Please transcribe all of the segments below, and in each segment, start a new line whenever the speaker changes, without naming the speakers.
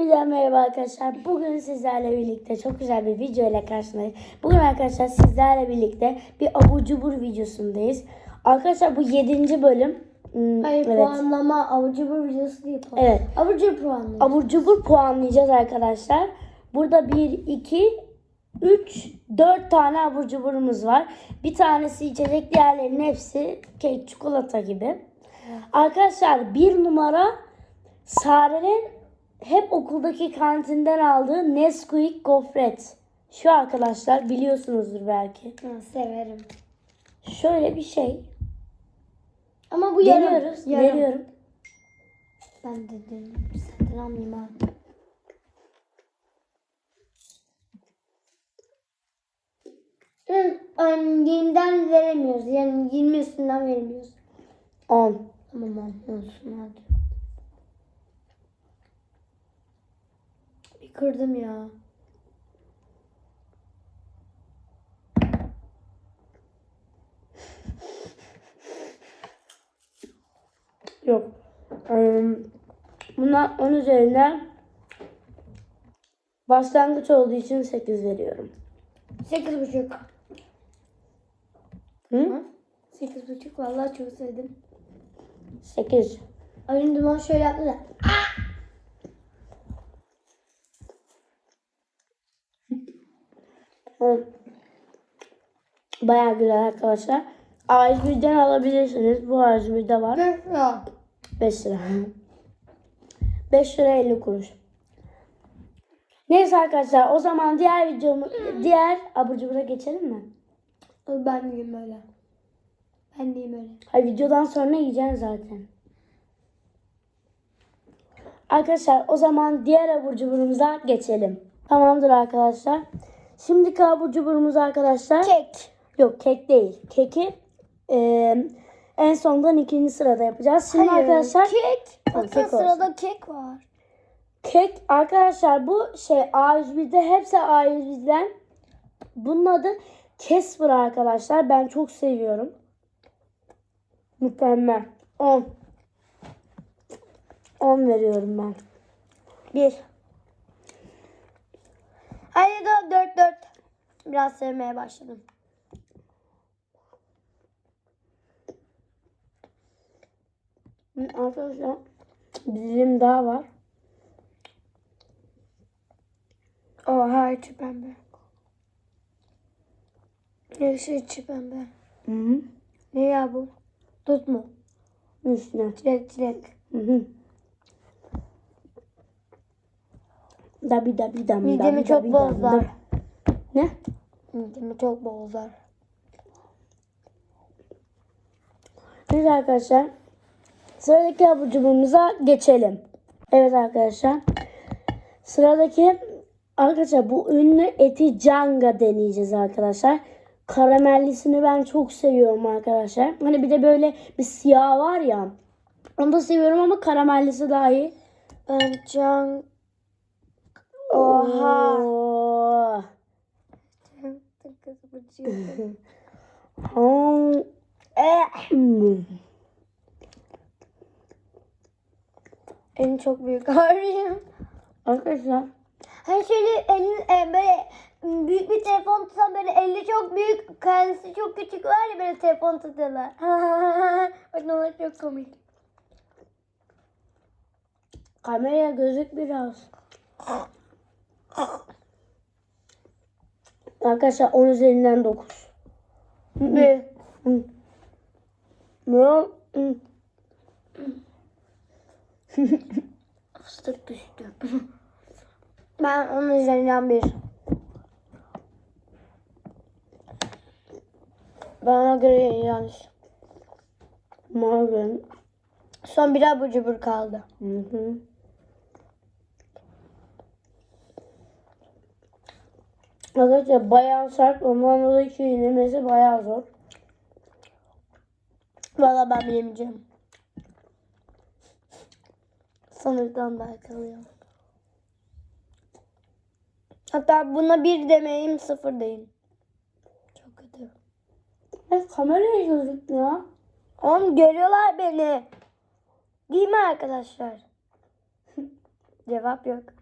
Hepinize merhaba arkadaşlar. Bugün sizlerle birlikte çok güzel bir video ile karşınızdayız. Bugün arkadaşlar sizlerle birlikte bir abur cubur videosundayız. Arkadaşlar bu 7. bölüm. Hmm,
Hayır
evet.
puanlama avucu bu videosu değil puan.
Evet.
Avucu puanlama.
Abur cubur puanlayacağız arkadaşlar. Burada 1, 2, 3, 4 tane abur cuburumuz var. Bir tanesi içecek, diğerlerinin hepsi kek, çikolata gibi. Arkadaşlar bir numara Sare'nin hep okuldaki kantinden aldığı Nesquik gofret. Şu arkadaşlar biliyorsunuzdur belki.
Ha, severim.
Şöyle bir şey.
Ama bu yarım.
Deniyoruz.
Yarım.
Deniyorum.
Ben de deneyim. Senden almayayım abi. 20'den veremiyoruz. Yani 20 üstünden veremiyoruz.
10.
Tamam abi olsun hadi. Kırdım ya.
Yok. Eee, Buna 10 üzerinden başlangıç olduğu için 8 veriyorum.
8,5.
Hı?
8,5 vallahi çok sevdim.
8.
Ayın duman şöyle yaptı da.
Hı. Bayağı güzel arkadaşlar. A101'den alabilirsiniz. Bu A101'de var.
Ya.
5 lira. 5 lira 50 kuruş. Neyse arkadaşlar o zaman diğer videomu diğer abur cubura geçelim mi?
Ben yiyeyim öyle. Ben yiyeyim öyle.
Hayır videodan sonra yiyeceksin zaten. Arkadaşlar o zaman diğer abur cuburumuza geçelim. Tamamdır arkadaşlar. Şimdiki abur cuburumuz arkadaşlar.
Kek.
Yok kek değil. Keki eee, en sondan ikinci sırada yapacağız. Şimdi arkadaşlar
Kek. Bakın
kek olsun.
sırada kek var.
kek arkadaşlar bu şey A101'de hepsi A101'den. Bunun adı Casper arkadaşlar. Ben çok seviyorum. Mükemmel. 10. 10 veriyorum ben. 1.
Hayır da 4 4. Biraz sevmeye başladım.
Arkadaşlar bir dilim daha var.
O her içi pembe. Yeşil içi pembe.
Hı hı.
Ne ya bu? Tut mu?
Üstüne.
Çilek çilek.
Hı hı. Dabi dabi dam
Midemi
dabi
çok
dabi
bozlar.
Ne?
Midemi çok bozar.
Neyse arkadaşlar. Sıradaki abur cuburumuza geçelim. Evet arkadaşlar. Sıradaki arkadaşlar bu ünlü eti canga deneyeceğiz arkadaşlar. Karamellisini ben çok seviyorum arkadaşlar. Hani bir de böyle bir siyah var ya. Onu da seviyorum ama karamellisi daha iyi.
Ben can... Oha. En çok büyük ağrıyor.
Arkadaşlar
Hani şöyle elin e, böyle büyük bir telefon tutsan böyle eli çok büyük, kendisi çok küçük var ya böyle telefon tutuyorlar. Bak ne olur çok komik.
kameraya gözük biraz. Arkadaşlar 10 üzerinden 9.
Bir.
Ne? Hı.
Fıstık düştü. ben onun üzerinden bir. Bana göre yanlış.
Mavi.
Son bir abur cubur kaldı.
Hı hı. Arkadaşlar bayağı sert. Ondan dolayı çiğnemesi bayağı zor.
Valla ben yemeyeceğim. Sanırdan daha kalıyor. Hatta buna bir demeyeyim sıfır deyin. Çok kötü.
Evet, kameraya gözükmüyor.
Oğlum görüyorlar beni. Değil mi arkadaşlar? Cevap yok.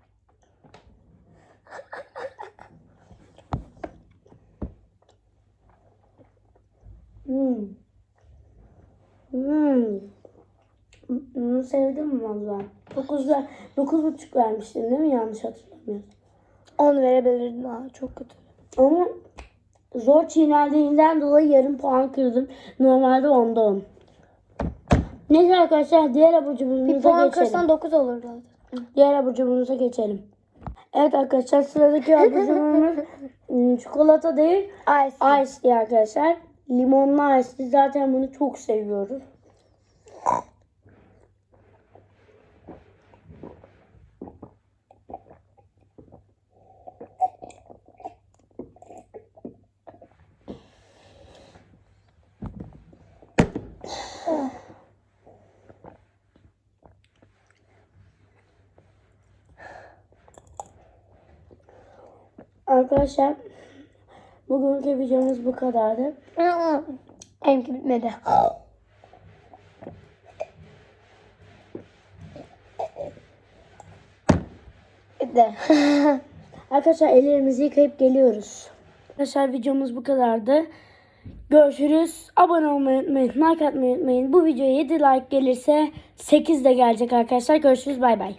Sevdim mi valla? 9 ver, 9,5 vermiştin değil mi yanlış hatırlamıyorsam.
10 verebilirdin ha çok kötü.
Ama zor çiğnendiğinden dolayı yarım puan kırdım. Normalde onda 10. Neyse arkadaşlar diğer abur
Bir
cuburumuza
puan
geçelim.
kırsan 9 olurdu zaten.
Diğer abur cuburumuza geçelim. Evet arkadaşlar sıradaki abur cuburumuz hmm, çikolata değil
Ice.
ice arkadaşlar. Limonlu ice zaten bunu çok seviyoruz. Arkadaşlar bugünkü videomuz bu kadardı.
Benimki bitmedi. Bitti.
Arkadaşlar ellerimizi yıkayıp geliyoruz. Arkadaşlar videomuz bu kadardı. Görüşürüz. Abone olmayı unutmayın. Like atmayı unutmayın. Bu videoya 7 like gelirse 8 de gelecek arkadaşlar. Görüşürüz. Bay bay.